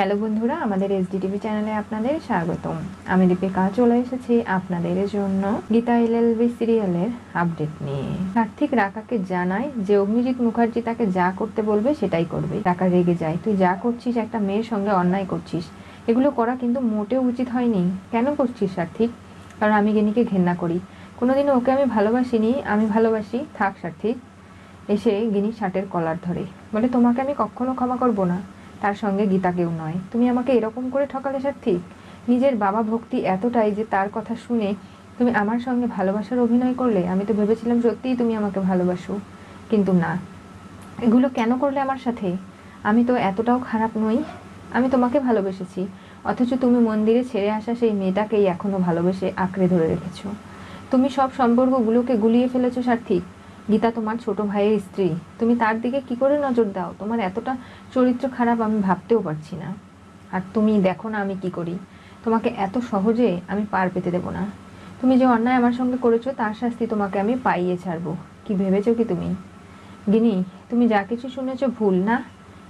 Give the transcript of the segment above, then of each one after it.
Hello বন্ধুরা, আমাদের SDTV চ্যানেলে আপনাদের স্বাগতম। আমি দীপিকা, চলে এসেছি আপনাদের জন্য গীতা এলএলবি সিরিয়ালের আপডেট নিয়ে। কার্তিক রাকাকে জানায় যে অগ্নিজিৎ মুখার্জি তাকে যা করতে বলবে সেটাই করবে। রাকা রেগে যায়, তুই যা করছিস, একটা মেয়ের সঙ্গে অন্যায় করছিস। এগুলো করা কিন্তু মোটেও উচিত হয়নি। কেন করছিস, সার্থিক? কারণ আমি গিনিকে ঘেন্না করি। কোনোদিনও ওকে আমি ভালোবাসিনি, আমি ভালোবাসি। থাক, সার্থিক। এসে গিনি শার্টের কলার ধরে। বলে, তোমাকে আমি কখনো ক্ষমা করব না। তার সঙ্গে গীতাকেও নয়। তুমি আমাকে এরকম করে ঠকালে সার্থিক? নিজের বাবা ভক্তি এতটাই যে তার কথা শুনে তুমি আমার সঙ্গে ভালোবাসার অভিনয় করলে? আমি তো ভেবেছিলাম সত্যিই তুমি আমাকে ভালোবাসো। কিন্তু না। এগুলো কেন করলে আমার সাথে? আমি তো এতটাও খারাপ নই। আমি তোমাকে ভালোবেসেছি। অথচ তুমি মন্দিরে ছেড়ে আসা সেই মেয়েটাকেই এখনও ভালোবেসে আঁকড়ে ধরে রেখেছো। তুমি সব সম্পর্কগুলোকে গুলিয়ে ফেলেছো সার্থিক। গীতা তোমার ছোট ভাইয়ের স্ত্রী। তুমি তার দিকে কি করে নজর দাও? তোমার এতটা চরিত্র খারাপ আমি ভাবতেও পারছি না। আর তুমি দেখো না আমি কি করি। তোমাকে এত সহজে আমি পার পেতে দেব না। তুমি যে অন্যায় আমার সঙ্গে করেছ, তার শাস্তি তোমাকে আমি পাইয়ে ছাড়বো। কি ভেবেছো কি তুমি? গিনি তুমি যা কিছু শুনেছো ভুল না?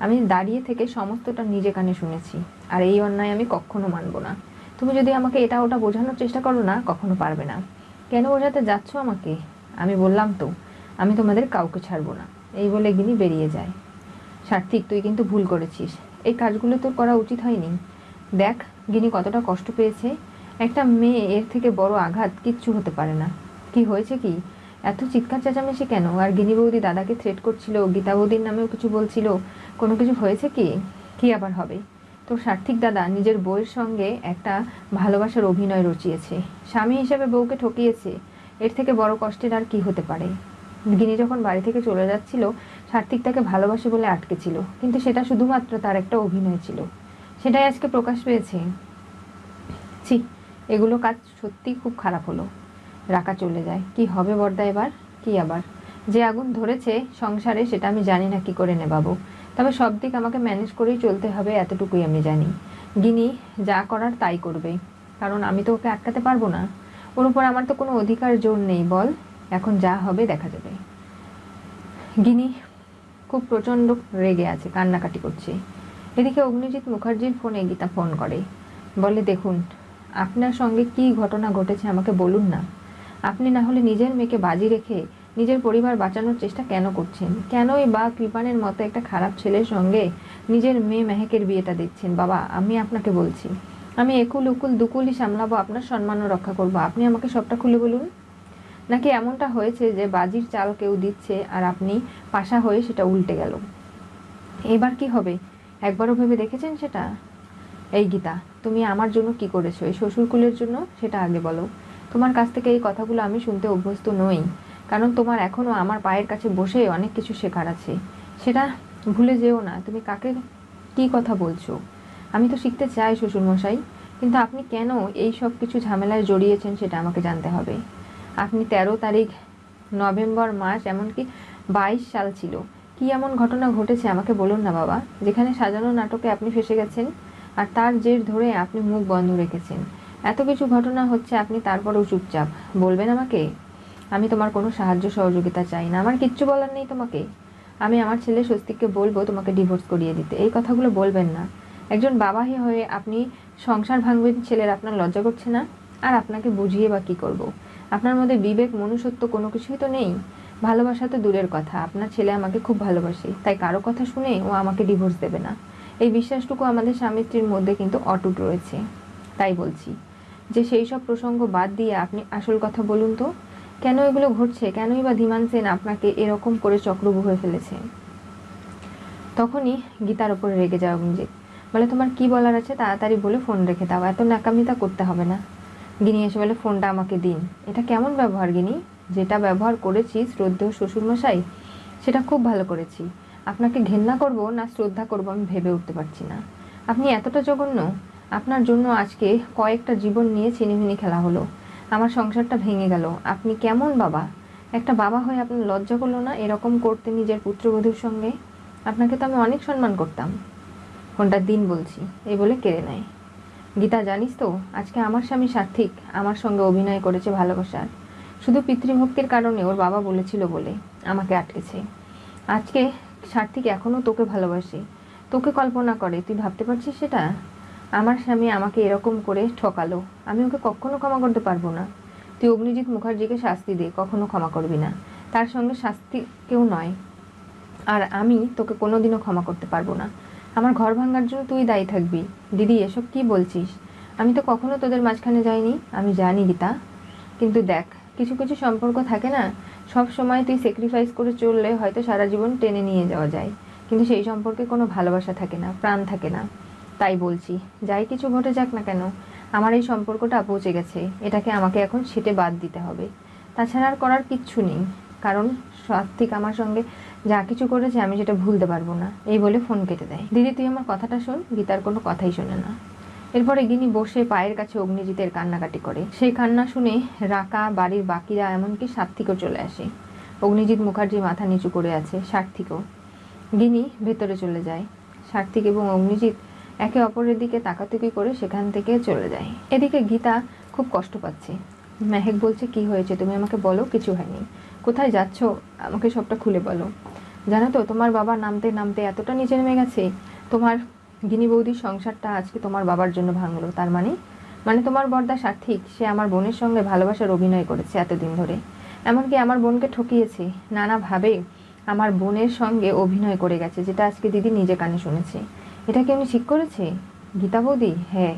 আমি দাঁড়িয়ে থেকে সমস্তটা নিজে কানে শুনেছি। আর এই অন্যায় আমি কখনো মানবো না। তুমি যদি আমাকে এটা ওটা বোঝানোর চেষ্টা করো না, কখনো পারবে না। কেন বোঝাতে যাচ্ছ আমাকে? আমি বললাম তো। আমি তোমাদের কাউকে ছাড়বো না। এই বলে গিনি বেরিয়ে যায়। সার্থিক, তুই কিন্তু ভুল করেছিস। এই কাজগুলো তোর করা উচিত হয়নি। দেখ, গিনি কতটা কষ্ট পেয়েছে। একটা মেয়ে, এর থেকে বড় আঘাত কিচ্ছু হতে পারে না। কি হয়েছে কি? এত চিৎকার চেঁচামেচি কেন? আর গিনি বৌদি দাদাকে থ্রেট করছিল, গীতা বৌদির নামেও কিছু বলছিল। কোনো কিছু হয়েছে কি? কি আবার হবে? তোর সার্থিক দাদা নিজের বউয়ের সঙ্গে একটা ভালোবাসার অভিনয় রচিয়েছে। স্বামী হিসেবে বউকে ঠকিয়েছে। এর থেকে বড় কষ্টের আর কি হতে পারে? গিনি যখন বাড়ি থেকে চলে যাচ্ছিল সার্থিক তাকে ভালোবাসে বলে আটকে ছিল। কিন্তু সেটা শুধুমাত্র তার একটা অভিনয় ছিল। সেটাই আজকে প্রকাশ পেয়েছে। ছি, এগুলো কাজ সত্যি খুব খারাপ হলো। রাকা চলে যায়। কি হবে বর্দা এবার? কি আবার? যে আগুন ধরেছে সংসারে, সেটা আমি জানি না কি করে নেবাবো। তবে সব দিক আমাকে ম্যানেজ করেই চলতে হবে, এতটুকুই আমি জানি। গিনি যা করার তাই করবে। কারণ আমি তো ওকে আটকাতে পারব না। ওর উপর আমার তো কোনো অধিকার জোর নেই, বল। এখন যা হবে দেখা যাবে। গিনি, খুব প্রচণ্ড রেগে আছে, কান্নাকাটি করছে। এদিকে অগ্নিজিৎ মুখার্জির ফোনে গীতা ফোন করে। বলে, দেখুন, আপনার সঙ্গে কি ঘটনা ঘটেছে আমাকে বলুন না। আপনি না হলে নিজের মেয়েকে বাজি রেখে নিজের পরিবার বাঁচানোর চেষ্টা কেন করছেন? কেনই বা কৃপানের মতো একটা খারাপ ছেলের সঙ্গে নিজের মেয়ে মেহেকের বিয়েটা দিচ্ছেন? বাবা, আমি আপনাকে বলছি। আমি একুল উকুল দুকুলই সামলাবো, আপনার সম্মানও রক্ষা করব। আপনি আমাকে সবটা খুলে বলুন। নাকি এমনটা হয়েছে যে বাজির চাল কেউ দিচ্ছে আর আপনি পাশা হয়ে সেটা উল্টে গেল? এবার কি হবে? একবারও ভেবে দেখেছেন সেটা? এই গীতা, তুমি আমার জন্য কি করেছ? এই শ্বশুরকুলের জন্য? সেটা আগে বলো। তোমার কাছ থেকে এই কথাগুলো আমি শুনতে অভ্যস্ত নই, কারণ তোমার এখনও আমার পায়ের কাছে বসে অনেক কিছু শেখার আছে। সেটা ভুলে যেও না, তুমি কাকে কি কথা বলছো? আমি তো শিখতে চাই, শ্বশুরমশাই, কিন্তু আপনি কেন এই সব কিছু ঝামেলায় জড়িয়েছেন সেটা আমাকে জানতে হবে। আপনি তেরো তারিখ নভেম্বর মাস, এমনকি বাইশ সাল ছিল। কি এমন ঘটনা ঘটেছে আমাকে বলুন না বাবা। যেখানে সাজানো নাটকে আপনি ফেসে গেছেন আর তার জের ধরে আপনি মুখ বন্ধ রেখেছেন। এত কিছু ঘটনা হচ্ছে আপনি তারপরেও চুপচাপ। বলবেন আমাকে? আমি তোমার কোনো সাহায্য সহযোগিতা চাই না। আমার কিচ্ছু বলার নেই তোমাকে। আমি আমার ছেলে স্বস্তিককে বলব তোমাকে ডিভোর্স করিয়ে দিতে। এই কথাগুলো বলবেন না। একজন বাবা হয়ে আপনি সংসার ভাঙবেন, ছেলের আপনার লজ্জা করছে না। আর আপনাকে বুঝিয়ে বা কী করব। আপনার মধ্যে বিবেক, মনুষ্যত্ব কোনো কিছুই তো নেই? ভালোবাসা তো দূরের কথা। আপনার ছেলে আমাকে খুব ভালোবাসে, তাই কারও কথা শুনে ও আমাকে ডিভোর্স দেবে না। এই বিশ্বাসটুকু আমাদের স্বামী স্ত্রীর মধ্যে কিন্তু অটুট রয়েছে। তাই বলছি যে সেই সব প্রসঙ্গ বাদ দিয়ে আপনি আসল কথা বলুন তো। কেন এগুলো ঘটছে? কেনই বা ধীমান সেন আপনাকে এরকম করে চক্রবুহে ফেলেছে? তখনই গীতার ওপরে রেগে যাওয়া অভিজিৎ। বলে, তোমার কি বলার আছে? তাড়াতাড়ি বলে ফোন রেখে দাও। এত নাকামিতা করতে হবে না। গিনি এসে বলে, ফোনটা আমাকে দিন। এটা কেমন ব্যবহার গিনি? যেটা ব্যবহার করেছি শ্রদ্ধেয় শ্বশুরমশাই, সেটা খুব ভালো করেছি। আপনাকে ঘেন্না করব না শ্রদ্ধা করব আমি ভেবে উঠতে পারছি না। আপনি এতটা জঘন্য। আপনার জন্য আজকে কয়েকটা জীবন নিয়ে ছিনিমিনি খেলা হলো। আমার সংসারটা ভেঙে গেল। আপনি কেমন বাবা? একটা বাবা হয়ে আপনার লজ্জা করল না এরকম করতে নিজের পুত্রবধূর সঙ্গে? আপনাকে তো আমি অনেক সম্মান করতাম। ফোনটা দিন বলছি, এই বলে কেড়ে নেয়। গীতা, জানিস তো, আজকে আমার স্বামী সার্থিক, আমার সঙ্গে অভিনয় করেছে ভালোবাসার। শুধু পিতৃভক্তির কারণে ওর বাবা বলেছিল বলে আমাকে আটকেছে। আজকে সার্থিক এখনও তোকে ভালোবাসে, তোকে কল্পনা করে, তুই ভাবতে পারছিস সেটা? আমার স্বামী আমাকে এরকম করে ঠকালো, আমি ওকে কখনো ক্ষমা করতে পারব না। তুই অগ্নিজিৎ মুখার্জিকে শাস্তি দে, কখনো ক্ষমা করবি না। তার সঙ্গে শাস্তি কেউ নয়। আর আমি তোকে কোনোদিনও ক্ষমা করতে পারব না। আমার ঘর ভাঙার জন্য তুই দায়ী থাকবি। দিদি, এসব কি বলছিস? আমি তো কখনো তোদের মাঝখানে যাইনি। আমি জানি, গীতা। কিন্তু দেখ, কিছু কিছু সম্পর্ক থাকে না, সব সময় তুই স্যাক্রিফাইস করে চললে হয়তো সারা জীবন টেনে নিয়ে যাওয়া যায়। কিন্তু সেই সম্পর্কে কোনো ভালোবাসা থাকে না, প্রাণ থাকে না। তাই বলছি, যাই কিছু ঘটে যাক না কেন, আমার এই সম্পর্কটা পৌঁছে গেছে। এটাকে আমাকে এখন সেটে বাদ দিতে হবে। তাছাড়া আর করার কিচ্ছু নেই। কারণ সাত্বিক আমার সঙ্গে যা কিছু করেছে আমি সেটা ভুলতে পারব না। এই বলে ফোন কেটে দেয়। দিদি, তুই আমার কথাটা শোন, গীতার কোনো কথাই শোনে না। এরপরে গিনি বসে পায়ের কাছে অগ্নিজিতের কান্নাকাটি করে। সেই কান্না শুনে রাকা, বাড়ির বাকিরা এমনকি সার্থিকও চলে আসে। অগ্নিজিৎ মুখার্জি মাথা নিচু করে আছে সার্থিকও গিনি ভেতরে চলে যায়। সার্থিক এবং অগ্নিজিৎ একে অপরের দিকে তাকাতুকি করে সেখান থেকে চলে যায়। এদিকে গীতা খুব কষ্ট পাচ্ছে। মেহেক বলছে, কি হয়েছে? তুমি আমাকে বলো, কিছু হয়নি। কোথায় যাচ্ছ? আমাকে সবটা খুলে বলো। জানো তো, তোমার বাবা নামতে নামতে এতটা নিচে নেমে গেছে। তোমার গিনি বৌদির সংসারটা আজকে তোমার বাবার জন্য ভাঙলো। তার মানে? মানে তোমার বর্দা সার্থিক সে আমার বোনের সঙ্গে ভালোবাসার অভিনয় করেছে এতদিন ধরে। এমনকি আমার বোনকে ঠকিয়েছে। নানাভাবে আমার বোনের সঙ্গে অভিনয় করে গেছে, যেটা আজকে দিদি নিজে কানে শুনেছে। এটা কি উনি ঠিক করেছে? গীতা বৌদি? হ্যাঁ।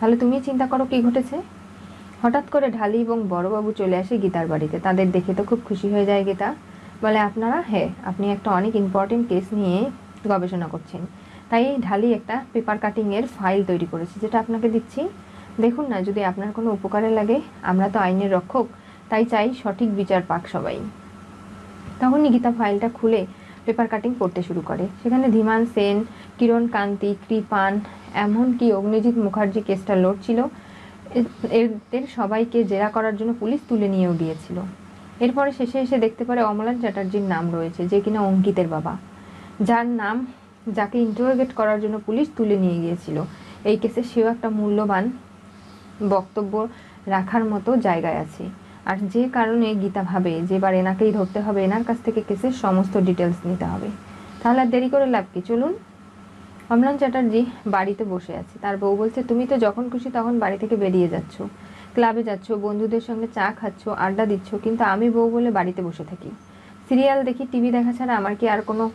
তাহলে তুমি চিন্তা করো কি ঘটেছে? হঠাৎ করে ঢালি এবং বড়বাবু চলে আসে গীতার বাড়িতে। তাদের দেখে তো খুব খুশি হয়ে যায় গীতা। বলে, আপনারা হ্যাঁ আপনি একটা অনেক ইম্পর্টেন্ট কেস নিয়ে গবেষণা করছেন। তাই ঢালি একটা পেপার কাটিংয়ের ফাইল তৈরি করেছে, যেটা আপনাকে দিচ্ছি। দেখুন না, যদি আপনার কোনো উপকারে লাগে, আমরা তো আইনের রক্ষক, তাই চাই সঠিক বিচার পাক সবাই। তখনই গীতা ফাইলটা খুলে পেপার কাটিং করতে শুরু করে। সেখানে ধীমান সেন, কিরণ কান্তি, কৃপান, এমনকি অগ্নিজিৎ মুখার্জি কেসটা লড়ছিল এদের সবাইকে জেরা করার জন্য পুলিশ তুলে নিয়েও গিয়েছিল। এরপরে শেষে এসে দেখতে পারে অমলান চ্যাটার্জির নাম রয়েছে, যে কিনা অঙ্কিতের বাবা। যার নাম যাকে ইন্টারোগেট করার জন্য পুলিশ তুলে নিয়ে গিয়েছিল। এই কেসে সেও একটা মূল্যবান বক্তব্য রাখার মতো জায়গায় আছে। আর যে কারণে গীতা ভাবে যে এবার এনাকেই ধরতে হবে, এনার কাছ থেকে কেসের সমস্ত ডিটেলস নিতে হবে। তাহলে আর দেরি করে লাভ কি? চলুন অমলান চ্যাটার্জি বাড়িতে বসে আছে। তার বউ বলছে, তুমি তো যখন খুশি তখন বাড়ি থেকে বেরিয়ে যাচ্ছ। ক্লাবে যাচ্ছ, বন্ধুদের সঙ্গে চা খাচ্ছ, আড্ডা দিচ্ছ, কিন্তু আমি বউ বলে বাড়িতে বসে থাকি। সিরিয়াল দেখি, টিভি দেখা ছাড়া আমার কি আর কোনো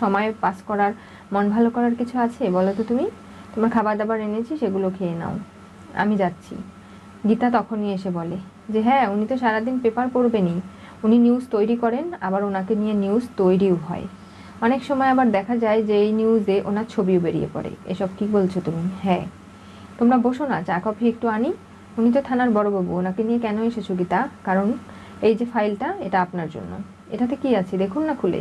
সময় পাস করার, মন ভালো করার কিছু আছে? বলো তো তুমি। তোমার খাবার দাবার এনেছি, সেগুলো খেয়ে নাও। আমি যাচ্ছি। গীতা তখনই এসে বলে, যে হ্যাঁ উনি তো সারাদিন পেপার পড়বেনই। উনি নিউজ তৈরি করেন, আবার ওনাকে নিয়ে নিউজ তৈরিও হয়। অনেক সময় আবার দেখা যায় যে এই নিউজে ওনার ছবিও বেরিয়ে পড়ে। এসব কি বলছো তুমি? হ্যাঁ। তোমরা বসো না, চা, কফি একটু আনি। উনি তো থানার বড়বাবু ওনাকে নিয়ে কেন এসেছ গীতা? কারণ এই যে ফাইলটা, এটা আপনার জন্য। এটাতে কি আছে? দেখুন না খুলে।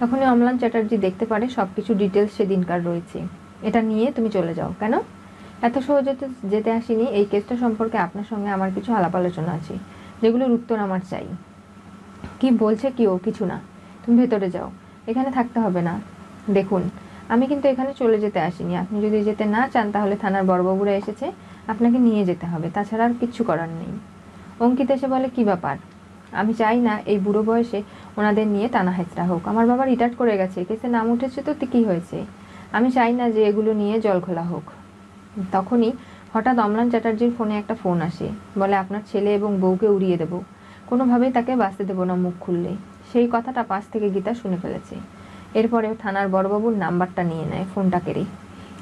তখনই অমলান চ্যাটার্জি দেখতে পারে সব কিছু ডিটেলস সেদিনকার রয়েছে। এটা নিয়ে তুমি চলে যাও। কেন? এত সহজে তো যেতে আসিনি। এই কেসটা সম্পর্কে আপনার সঙ্গে আমার কিছু আলাপ আলোচনা আছে, যেগুলোর উত্তর আমার চাই। কি বলছে কি ও? কিছু না। তুমি ভেতরে যাও। এখানে থাকতে হবে না। দেখুন, আমি কিন্তু এখানে চলে যেতে আসিনি। আপনি যদি যেতে না চান, তাহলে থানার বড়বাবুরা এসেছে, আপনাকে নিয়ে যেতে হবে। তাছাড়া আর কিচ্ছু করার নেই। অঙ্কিত এসে বলে, কি ব্যাপার? আমি চাই না, এই বুড়ো বয়সে ওনাদের নিয়ে টানা হেঁচড়া হোক। আমার বাবা রিটায়ার করে গেছে, কেসে নাম উঠেছে তো কী হয়েছে? আমি চাই না যে এগুলো নিয়ে জল খোলা হোক। তখনই হঠাৎ অমলান চ্যাটার্জির ফোনে একটা ফোন আসে। বলে, আপনার ছেলে এবং বউকে উড়িয়ে দেবো। কোনোভাবেই তাকে বাঁচতে দেবো না মুখ খুললে। সেই কথাটা পাশ থেকে গীতা শুনে ফেলেছে। এরপরে থানার বড়বাবুর নাম্বারটা নিয়ে নেয় ফোনটা কেড়ে।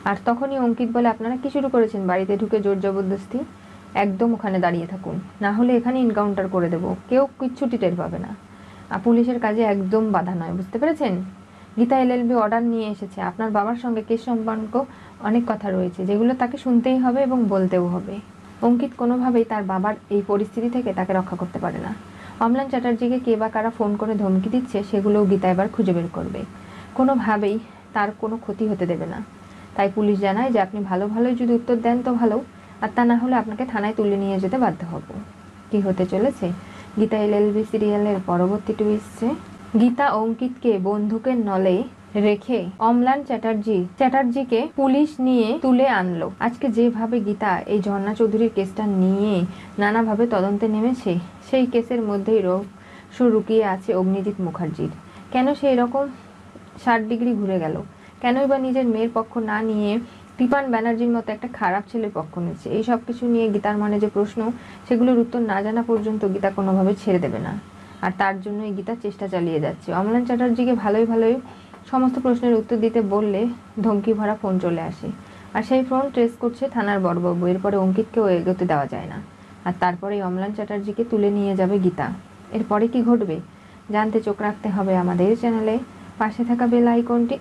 আর তখনই অঙ্কিত বলে, আপনারা কি শুরু করেছেন? বাড়িতে ঢুকে জোর জবরদস্তি? একদম ওখানে দাঁড়িয়ে থাকুন। না হলে এখানে এনকাউন্টার করে দেবো। কেউ কিচ্ছুটি টের পাবে না। আর পুলিশের কাজে একদম বাধা নয়, বুঝতে পেরেছেন? গীতা এল এলএলবি অর্ডার নিয়ে এসেছে। আপনার বাবার সঙ্গে কেস সম্পর্ক অনেক কথা রয়েছে, যেগুলো তাকে শুনতেই হবে এবং বলতেও হবে। অঙ্কিত কোনোভাবেই তার বাবার এই পরিস্থিতি থেকে তাকে রক্ষা করতে পারে না। অমলান চ্যাটার্জিকে কে বা কারা ফোন করে ধমকি দিচ্ছে, সেগুলোও গীতা এবার খুঁজে বের করবে। কোনোভাবেই তার কোনো ক্ষতি হতে দেবে না। তাই পুলিশ জানায় যে, আপনি ভালো, ভালোই যদি উত্তর দেন তো ভালো। আর তা না হলে আপনাকে থানায় তুলে নিয়ে যেতে বাধ্য হব। কি হতে চলেছে? গীতা এল এল এলএলবি সিরিয়ালের পরবর্তী টুইস্টে গীতা, অঙ্কিতকে বন্দুকের নলে রেখে অমলান চ্যাটার্জি, চ্যাটার্জিকে পুলিশ নিয়ে তুলে আনলো। আজকে যেভাবে গীতা এই ঝর্ণা চৌধুরীর কেসটা নিয়ে নানাভাবে তদন্তে নেমেছে, সেই কেসের মধ্যেই রহস্য লুকিয়ে আছে অগ্নিজিৎ মুখার্জির। কেন সেই রকম? ষাট ডিগ্রি ঘুরে গেল। কেনই বা নিজের মেয়ের পক্ষ না নিয়ে কৃপান ব্যানার্জির মতো একটা খারাপ ছেলের পক্ষ নিচ্ছে এই সব কিছু নিয়ে গীতার মনে যে প্রশ্ন, সেগুলোর উত্তর না জানা পর্যন্ত গীতা কোনোভাবে ছেড়ে দেবে না। আর তার জন্যই গীতা চেষ্টা চালিয়ে যাচ্ছে। অমলান চ্যাটার্জিকে ভালোই ভালোই সমস্ত প্রশ্নের উত্তর দিতে বললে ধমকি ভরা ফোন চলে আসে। আর সেই ফোন ট্রেস করছে থানার বড়বাবু। এরপরে অঙ্কিতকেও এগোতে দেওয়া যায় না। আর তারপরে অমলান চ্যাটার্জিকে তুলে নিয়ে যাবে গীতা। এরপরে কি ঘটবে? জানতে চোখ রাখতে হবে আমাদের চ্যানেলে। পাশে থাকা বেল আইকনটি